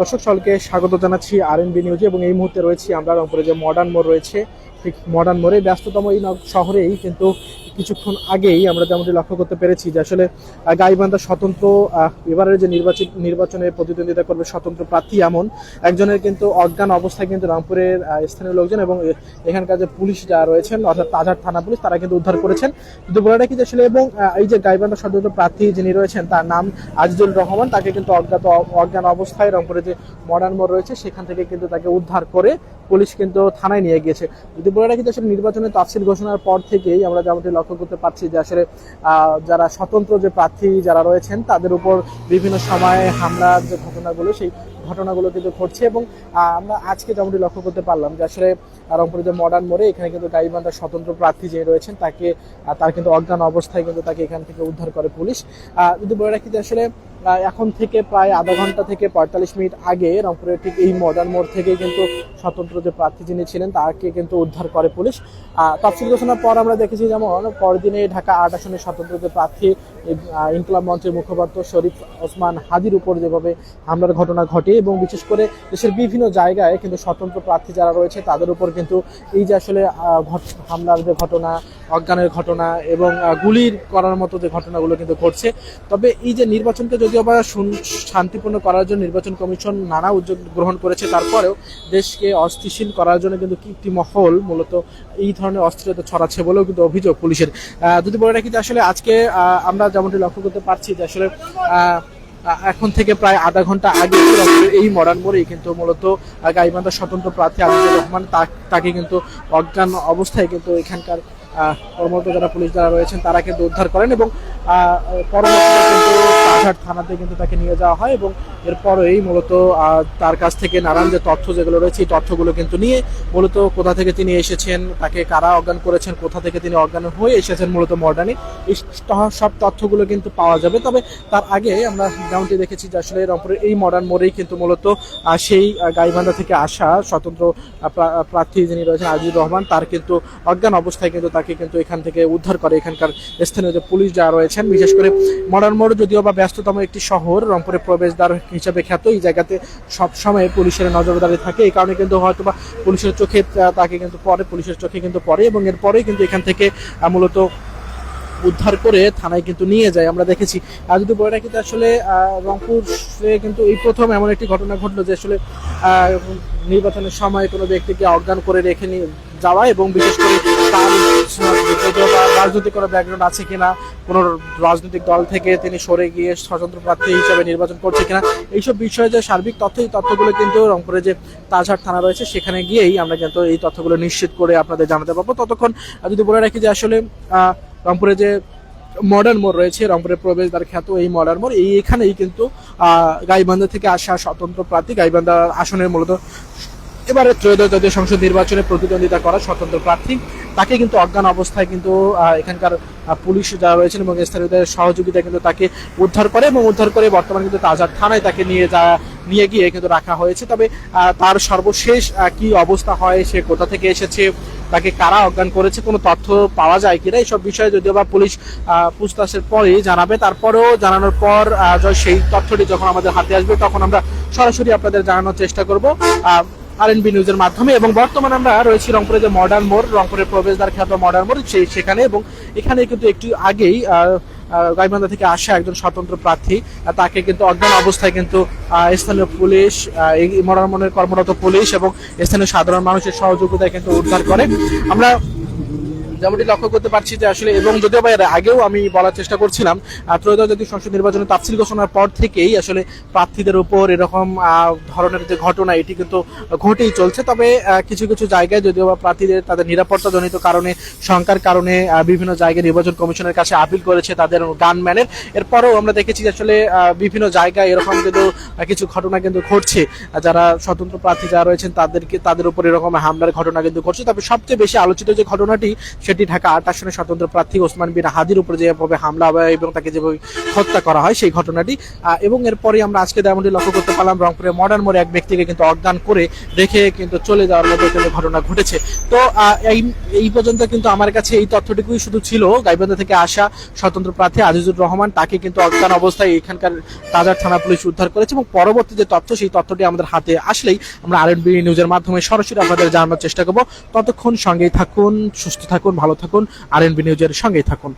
দর্শক সকলকে স্বাগত জানাচ্ছি আর এন বি নিউজে এবং এই মুহূর্তে রয়েছি আমরা রংপুরে যে মডার্ন মোড় রয়েছে ঠিক মডার্ন মোড়ে, ব্যস্ততম এই শহরেই কিন্তু কিছুক্ষণ আগেই আমরা যেমনটি লক্ষ্য করতে পেরেছি যে আসলে গাইবান্ধা স্বতন্ত্র এবারের যে নির্বাচিত নির্বাচনে প্রতিদ্বন্দ্বিতা করবে স্বতন্ত্র প্রার্থী এমন একজনের কিন্তু অজ্ঞান অবস্থায় কিন্তু রামপুরের স্থানীয় লোকজন এবং এখানকার যে পুলিশ যারা রয়েছেন, অর্থাৎ তাজার থানা পুলিশ, তারা কিন্তু উদ্ধার করেছেন। কিন্তু বলে রাখি যে আসলে এবং এই যে গাইবান্ধা স্বতন্ত্র প্রার্থী যিনি রয়েছেন, তার নাম আজিজুল রহমান, তাকে কিন্তু অজ্ঞাত অজ্ঞান অবস্থায় রংপুরে যে মডার্ন মোড় রয়েছে, সেখান থেকে কিন্তু তাকে উদ্ধার করে পুলিশ কিন্তু থানায় নিয়ে গিয়েছে। যদি বলে রাখি আসলে নির্বাচনের তাফসিল ঘোষণার পর থেকেই আমরা যেমনটি লক্ষ্য করতে পারছি যে আসলে যারা স্বতন্ত্র যে প্রার্থী যারা রয়েছেন, তাদের উপর বিভিন্ন সময়ে হামলার যে ঘটনাগুলো, সেই ঘটনাগুলো কিন্তু ঘটছে এবং আমরা আজকে যেমনটি লক্ষ্য করতে পারলাম যে আসলে রংপুরের যে মডার্ন মোড়ে এখানে কিন্তু গাইবান্ধার স্বতন্ত্র প্রার্থী যে রয়েছেন, তাকে তার কিন্তু অজ্ঞান অবস্থায় কিন্তু তাকে এখান থেকে উদ্ধার করে পুলিশ। যদি বলে রাখি যে আসলে এখন থেকে প্রায় আধা ঘণ্টা থেকে পঁয়তাল্লিশ মিনিট আগে রংপুরের ঠিক এই মডার্ন মোড় থেকে কিন্তু স্বতন্ত্র যে প্রার্থী যিনি ছিলেন, তাকে কিন্তু উদ্ধার করে পুলিশ। তফসিল ঘোষণার পর আমরা দেখেছি যেমন, পরদিনে ঢাকা আট আসনের স্বতন্ত্র যে প্রার্থী ইনকলাব মঞ্চের মুখপাত্র শরীফ ওসমান হাদির উপর যেভাবে হামলার ঘটনা ঘটে এবং বিশেষ করে দেশের বিভিন্ন জায়গায় কিন্তু স্বতন্ত্র প্রার্থী যারা রয়েছে, তাদের উপর কিন্তু এই যে আসলে হামলার যে ঘটনা, অজ্ঞানের ঘটনা এবং গুলির করার মতো যে ঘটনাগুলো কিন্তু ঘটছে। তবে এই যে নির্বাচনকে যদিও বা শান্তিপূর্ণ করার জন্য নির্বাচন কমিশন নানা উদ্যোগ গ্রহণ করেছে, তারপরেও দেশকে অস্থিতিশীল করার জন্য কিন্তু একটি মহল মূলত এই ধরনের অস্থিরতা ছড়াচ্ছে বলেও কিন্তু অভিযোগ পুলিশের। যদি বলে রাখি যে আসলে আজকে আমরা যেমনটি লক্ষ্য করতে পারছি যে আসলে এখন থেকে প্রায় আধা ঘণ্টা আগে এই মডার্ন মোড়েই কিন্তু মূলত গাইবান্ধা স্বতন্ত্র প্রার্থী আজিজুর রহমান তাকে কিন্তু অজ্ঞান অবস্থায় কিন্তু এখানকার কর্মরত যারা পুলিশ যারা রয়েছেন, তারা কিন্তু উদ্ধার করেন এবং পরবর্তীতে থানাতে কিন্তু তাকে নিয়ে যাওয়া হয় এবং এরপরেই মূলত তার কাছ থেকে নানান যে তথ্য যেগুলো রয়েছে, এই তথ্যগুলো কিন্তু নিয়ে মূলত কোথা থেকে তিনি এসেছেন, তাকে কারা অজ্ঞান করেছেন, কোথা থেকে তিনি অজ্ঞান হয়ে এসেছেন মূলত মডার্নে এই সব তথ্যগুলো কিন্তু পাওয়া যাবে। তবে তার আগে আমরা যেমনটি দেখেছি যে আসলে রংপুরের এই মডার্ন মোড়েই কিন্তু মূলত সেই গাইবান্ধা থেকে আসা স্বতন্ত্র প্রা- প্রার্থী যিনি রয়েছেন আজিজুর রহমান, তার কিন্তু অজ্ঞান অবস্থায় কিন্তু তাকে কিন্তু এখান থেকে উদ্ধার করে এখানকার স্থানীয় যে পুলিশ যারা রয়েছেন, বিশেষ করে মডার্ন মোড় যদিও বা ব্যস্ততম একটি শহর রংপুরের প্রবেশদ্বার হিসেবে খ্যাত, এই জায়গাতে সবসময় পুলিশের নজরদারি থাকে। এই কারণে কিন্তু হয়তো বা পুলিশের চোখে তাকে কিন্তু পরে, পুলিশের চোখে কিন্তু পড়ে এবং এরপরেই কিন্তু এখান থেকে মূলত উদ্ধার করে থানায় কিন্তু নিয়ে যায়। আমরা দেখেছি, আর যদি বলে রাখি আসলে রংপুরে কিন্তু এই প্রথম এমন একটি ঘটনা ঘটলো যে আসলে নির্বাচনের সময় কোনো ব্যক্তিকে অজ্ঞান করে রেখে নিয়ে যাওয়া এবং বিশেষ করে তার রাজনৈতিক কোনো ব্যাকগ্রাউন্ড আছে কিনা, কোনো রাজনৈতিক দল থেকে তিনি সরে গিয়ে স্বতন্ত্র প্রার্থী হিসেবে নির্বাচন করছে কিনা, এইসব বিষয়ে যে সার্বিক তথ্য, এই তথ্যগুলো কিন্তু রংপুরে যে তাজহাট থানা রয়েছে, সেখানে গিয়েই আমরা কিন্তু এই তথ্যগুলো নিশ্চিত করে আপনাদের জানাতে পারব। ততক্ষণ যদি বলে রাখি যে আসলে রংপুরে যে মডার্ন মোড় রয়েছে রংপুরের প্রবেশদ্বার খ্যাত এই মডার্ন মোড়, এই এখানেই কিন্তু গাইবান্ধা থেকে আসা স্বতন্ত্র প্রার্থী গাইবান্ধা আসনের মূলত এবারে ত্রয়োদশ জাতীয় সংসদ নির্বাচনে প্রতিদ্বন্দ্বিতা করা স্বতন্ত্র প্রার্থী। তাকে কিন্তু অজ্ঞান অবস্থায় কিন্তু এখানকার পুলিশ যারা রয়েছেন এবং স্থানীয়দের সহযোগিতা কিন্তু তাকে উদ্ধার করে এবং উদ্ধার করে বর্তমানে কিন্তু তাজার থানায় তাকে নিয়ে যা, নিয়ে গিয়ে কিন্তু রাখা হয়েছে। তবে তার সর্বশেষ কি অবস্থা হয়, সে কোথা থেকে এসেছে, তাকে কারা অজ্ঞান করেছে, কোনো তথ্য পাওয়া যায় কিনা এইসব বিষয়ে যদিও বা পুলিশ পুছতাছের পরেই জানাবে। তারপরেও জানানোর পর সেই তথ্যটি যখন আমাদের হাতে আসবে, তখন আমরা সরাসরি আপনাদের জানানোর চেষ্টা করব। আর এনবি নিউজের মাধ্যমে এবং বর্তমানে আমরা রয়েছি রংপুরে যে মডার্ন মোড়, রংপুরের প্রবেশদ্বার খ্যাত মডার্ন মোড় সেই সেখানে এবং এখানে কিন্তু একটু আগেই গাইবান্ধা থেকে আসা একজন স্বতন্ত্র প্রার্থী তাকে কিন্তু অজ্ঞান অবস্থায় কিন্তু স্থানীয় পুলিশ মরার মোড়ের কর্মরত পুলিশ এবং স্থানীয় সাধারণ মানুষের সহযোগিতায় কিন্তু উদ্ধার করে। আমরা যেমনটি লক্ষ্য করতে পারছি যে আসলে, এবং যদিও বা আগেও আমি বলার চেষ্টা করছিলাম ত্রয়োদশ জাতীয় সংসদ নির্বাচনে তাফসিল ঘোষণার পর থেকেই আসলে প্রার্থীদের উপর এরকম ধরনের যে ঘটনা, এটি কিন্তু ঘটেই চলছে। তবে কিছু কিছু জায়গায় যদিও বা প্রার্থীদের তাদের নিরাপত্তাজনিত কারণে, শঙ্কার কারণে বিভিন্ন জায়গায় নির্বাচন কমিশনের কাছে আপিল করেছে তাদের গানম্যানের। এরপরেও আমরা দেখেছি যে আসলে বিভিন্ন জায়গায় এরকম কিন্তু কিছু ঘটনা কিন্তু ঘটছে। যারা স্বতন্ত্র প্রার্থী যারা রয়েছেন, তাদেরকে, তাদের উপর এরকম হামলার ঘটনা কিন্তু ঘটছে। তবে সবচেয়ে বেশি আলোচিত যে ঘটনাটি সেটি ঢাকা আট আসনের স্বতন্ত্র প্রার্থী ওসমান বিন হাদির উপরে যেভাবে হামলা হয় এবং তাকে যেভাবে হত্যা করা হয় সেই ঘটনাটি এবং এরপরে আমরা আজকে যেমনটি লক্ষ্য করতে পারলাম, রংপুরের মডার্ন মোড়ে এক ব্যক্তিকে কিন্তু অজ্ঞান করে রেখে কিন্তু চলে যাওয়ার মতো ঘটনা ঘটেছে। তো এই এই পর্যন্ত কিন্তু আমার কাছে এই তথ্যটুকুই শুধু ছিল। গাইবান্ধা থেকে আসা স্বতন্ত্র প্রার্থী আজিজুর রহমান তাকে কিন্তু অজ্ঞান অবস্থায় এখানকার তাজার থানা পুলিশ উদ্ধার করেছে এবং পরবর্তী যে তথ্য, সেই তথ্যটি আমাদের হাতে আসলেই আমরা আর এন নিউজের মাধ্যমে সরাসরি আপনাদের জানানোর চেষ্টা করব। ততক্ষণ সঙ্গেই থাকুন, সুস্থ থাকুন ভালো থাকুন আর নিউজের সঙ্গেই থাকুন।